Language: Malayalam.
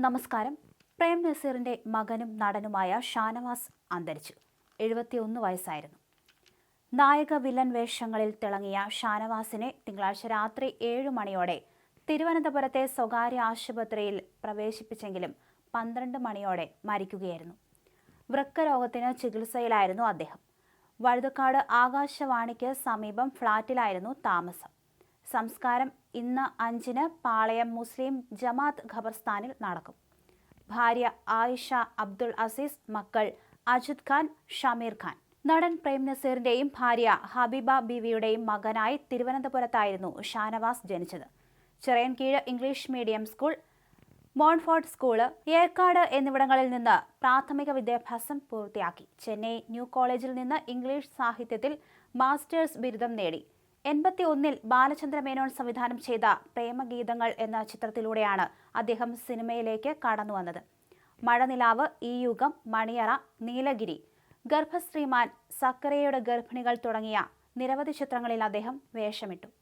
നമസ്കാരം. പ്രേം നസീറിന്റെ മകനും നടനുമായ ഷാനവാസ് അന്തരിച്ചു. എഴുപത്തിയൊന്ന് വയസ്സായിരുന്നു. നായക വില്ലൻ വേഷങ്ങളിൽ തിളങ്ങിയ ഷാനവാസിനെ തിങ്കളാഴ്ച രാത്രി ഏഴ് മണിയോടെ തിരുവനന്തപുരത്തെ സ്വകാര്യ ആശുപത്രിയിൽ പ്രവേശിപ്പിച്ചെങ്കിലും പന്ത്രണ്ട് മണിയോടെ മരിക്കുകയായിരുന്നു. വൃക്കരോഗത്തിന് ചികിത്സയിലായിരുന്നു അദ്ദേഹം. വഴുതക്കാട് ആകാശവാണിക്ക് സമീപം ഫ്ളാറ്റിലായിരുന്നു താമസം. സംസ്കാരം ഇന്ന് അഞ്ചിന് പാളയം മുസ്ലിം ജമാത്ത് ഖബർസ്ഥാനിൽ നടക്കും. ഭാര്യ ആയിഷ അബ്ദുൾ അസീസ് മക്കൾ അജിത് ഖാൻ ഷമീർ ഖാൻ. നടൻ പ്രേം നസീറിന്റെയും ഭാര്യ ഹബീബ ബിവിയുടെയും മകനായി തിരുവനന്തപുരത്തായിരുന്നു ഷാനവാസ് ജനിച്ചത്. Chirayinkeezhu English medium school Montfort school Yercaud എന്നിവിടങ്ങളിൽ നിന്ന് പ്രാഥമിക വിദ്യാഭ്യാസം പൂർത്തിയാക്കി. ചെന്നൈ ന്യൂ കോളേജിൽ നിന്ന് ഇംഗ്ലീഷ് സാഹിത്യത്തിൽ മാസ്റ്റേഴ്സ് ബിരുദം നേടി. എൺപത്തി ഒന്നിൽ ബാലചന്ദ്ര മേനോൻ സംവിധാനം ചെയ്ത പ്രേമഗീതങ്ങൾ എന്ന ചിത്രത്തിലൂടെയാണ് അദ്ദേഹം സിനിമയിലേക്ക് കടന്നു വന്നത്. മഴനിലാവ് ഈ യുഗം മണിയറ നീലഗിരി ഗർഭശ്രീമാൻ സക്കരയുടെ ഗർഭിണികൾ തുടങ്ങിയ നിരവധി ചിത്രങ്ങളിൽ അദ്ദേഹം വേഷമിട്ടു.